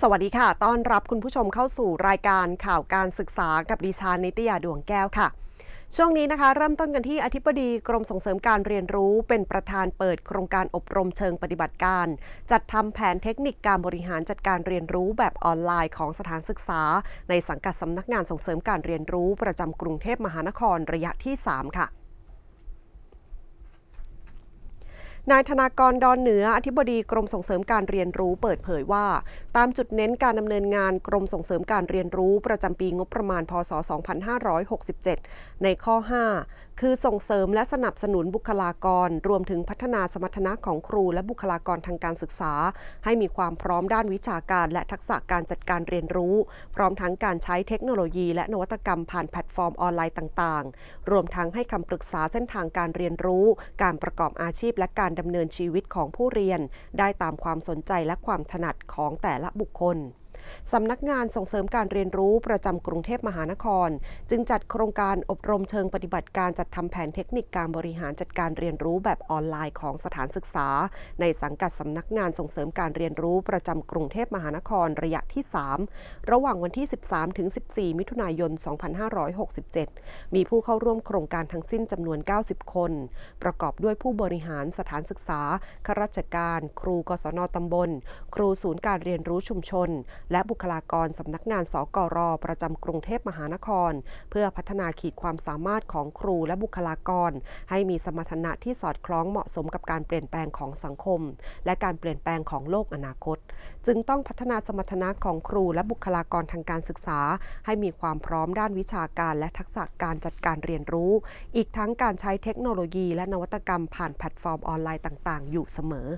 สวัสดีค่ะ ต้อนรับคุณผู้ชมเข้าสู่รายการข่าวการศึกษากับดิฉันนิตยาดวงแก้วค่ะ ช่วงนี้นะคะ เริ่มต้นกันที่อธิบดีกรมส่งเสริมการเรียนรู้เป็นประธานเปิดโครงการอบรมเชิงปฏิบัติการ จัดทำแผนเทคนิคการบริหารจัดการเรียนรู้แบบออนไลน์ของสถานศึกษา ในสังกัดสำนักงานส่งเสริมการเรียนรู้ประจำกรุงเทพมหานครระยะที่ 3 ค่ะ นายธนากรดอนเหนืออธิบดีกรมส่งเสริมการเรียนรู้เปิดเผยว่า ตามจุดเน้นการดำเนินงานกรมส่งเสริมการเรียนรู้ประจำปีงบประมาณพศ 2567 ในข้อ 5 คือส่งเสริมและสนับสนุนบุคลากร รวมถึงพัฒนาสมรรถนะของครูและบุคลากรทางการศึกษา ให้มีความพร้อมด้านวิชาการ และทักษะการจัดการเรียนรู้ พร้อมทั้งการใช้เทคโนโลยี และนวัตกรรมผ่านแพลตฟอร์มออนไลน์ต่าง ๆ รวมทั้งให้คำปรึกษาเส้นทางการเรียนรู้ การประกอบอาชีพและการดำเนินชีวิตของผู้เรียน ได้ตามความสนใจและความถนัดของแต่ละบุคคล สำนักงานส่งเสริมการเรียนรู้ประจำกรุงเทพมหานคร จึงจัดโครงการอบรมเชิงปฏิบัติการจัดทำแผนเทคนิคการบริหารจัดการเรียนรู้แบบออนไลน์ของสถานศึกษา ในสังกัดสำนักงานส่งเสริมการเรียนรู้ประจำกรุงเทพมหานครระยะที่ 3 ระหว่างวันที่ 13ถึง14 มิถุนายน 2567 มีผู้เข้าร่วมโครงการทั้งสิ้นจำนวน 90 คน ประกอบด้วยผู้บริหารสถานศึกษาข้าราชการ ครูกศนตำบล ครูศูนย์การเรียนรู้ชุมชนและบุคลากรสำนักงานสกรประจำกรุงเทพมหานคร เพื่อพัฒนาขีดความสามารถของครูและบุคลากร ให้มีสมรรถนะที่สอดคล้องเหมาะสมกับการเปลี่ยนแปลงของสังคม และการเปลี่ยนแปลงของโลกอนาคต จึงต้องพัฒนาสมรรถนะของครูและบุคลากรทางการศึกษา ให้มีความพร้อมด้านวิชาการ และทักษะการจัดการเรียนรู้ อีกทั้งการใช้เทคโนโลยี และนวัตกรรมผ่านแพลตฟอร์มออนไลน์ต่าง ๆ อยู่เสมอ